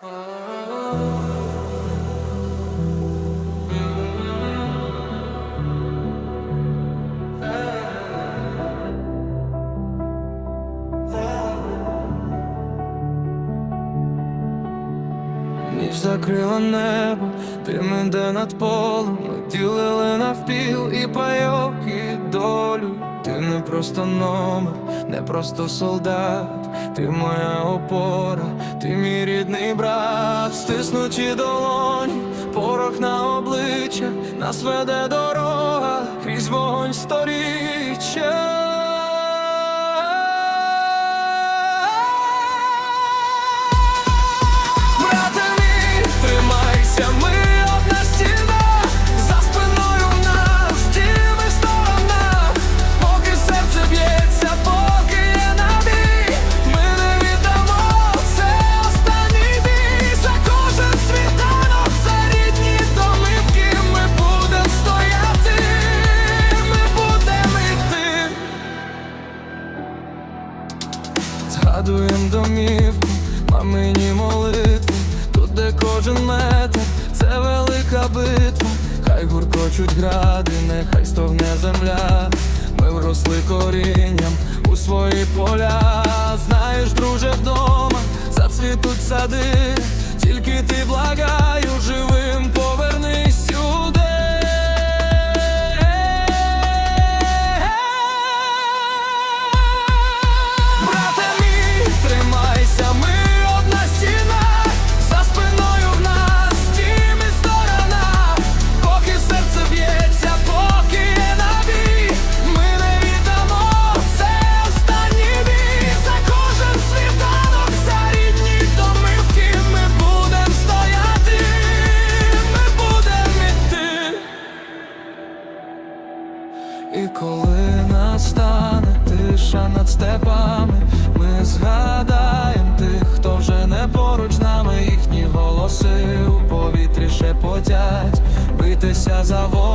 Ніч закрила небо, дим іде над полем Ми ділили навпіл і пайок, і долю. Ти не просто номер, не просто солдат. Ти моя опора, ти мій рідний брат Стиснуті долоні, порох на обличчя Нас веде дорога крізь вогонь сторіччя Згадуєм домівку, мамині молитви, тут, де кожен метр, це велика битва, хай гуркочуть гради, нехай стогне земля. Ми вросли корінням у свої поля. Знаєш, друже, вдома зацвітуть сади, тільки ти благаю, живим Коли настане тиша над степами, ми згадаєм тих, хто вже не поруч з нами, їхні голоси у повітрі шепотять, битися за волю.